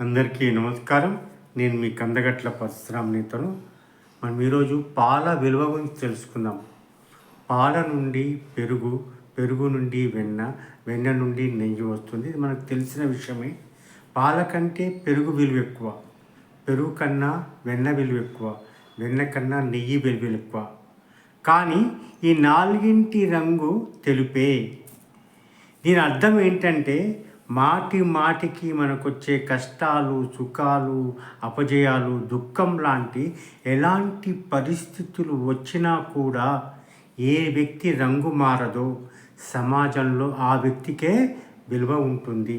అందరికీ నమస్కారం. నేను మీ కందగట్ల పరశురామనితను మనం ఈరోజు పాల విలువ గురించి తెలుసుకుందాం. పాల నుండి పెరుగు పెరుగు నుండి వెన్న వెన్న నుండి నెయ్యి వస్తుంది. ఇది మనకు తెలిసిన విషయమే. పాల కంటే పెరుగు విలువ ఎక్కువ. పెరుగు కన్నా వెన్న విలువ ఎక్కువ. వెన్న కన్నా నెయ్యి విలువ ఎక్కువ. కానీ ఈ నాలుగింటి రంగు తెలుపే. దీని అర్థం ఏంటంటే మాటి మాటికి మనకొచ్చే కష్టాలు సుఖాలు అపజయాలు దుఃఖం లాంటి ఎలాంటి పరిస్థితులు వచ్చినా కూడా ఏ వ్యక్తి రంగు మారదో సమాజంలో ఆ వ్యక్తికే విలువ ఉంటుంది.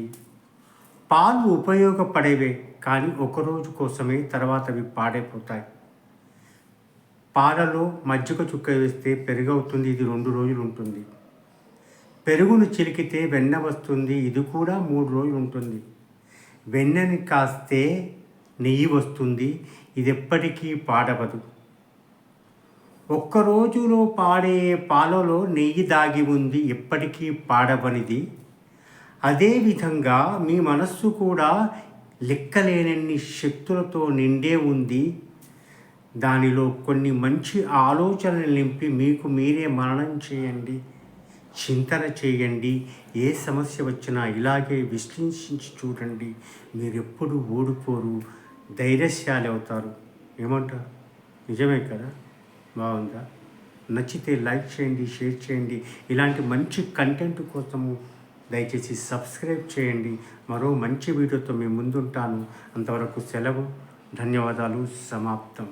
పాలు ఉపయోగపడేవే కానీ ఒకరోజు కోసమే తర్వాత అవి పాడైపోతాయి. పాలలో మజ్జిగ చుక్క వేస్తే పెరుగవుతుంది ఇది రెండు రోజులు ఉంటుంది. పెరుగును చిలికితే వెన్న వస్తుంది. ఇది కూడా మూడు రోజులు ఉంటుంది. వెన్నని కాస్తే నెయ్యి వస్తుంది. ఇది ఎప్పటికీ పాడవదు. ఒక్క రోజులో పాడే పాలలో నెయ్యి దాగి ఉంది. ఎప్పటికీ పాడవనిది. అదేవిధంగా మీ మనస్సు కూడా లెక్కలేనన్ని శక్తులతో నిండే ఉంది. దానిలో కొన్ని మంచి ఆలోచనలు నింపి మీకు మీరే మరణం చేయండి. చింతన చేయండి. ఏ సమస్య వచ్చినా ఇలాగే విశ్లేషించి చూడండి. మీరు ఎప్పుడు ఓడిపోరు ధైర్యశాలి అవుతారు. ఏమంటారు? నిజమే కదా? బాగుందా? నచ్చితే లైక్ చేయండి షేర్ చేయండి. ఇలాంటి మంచి కంటెంట్ కోసము దయచేసి సబ్స్క్రైబ్ చేయండి. మరో మంచి వీడియోతో మేము ముందుంటాను. అంతవరకు సెలవు. ధన్యవాదాలు. సమాప్తం.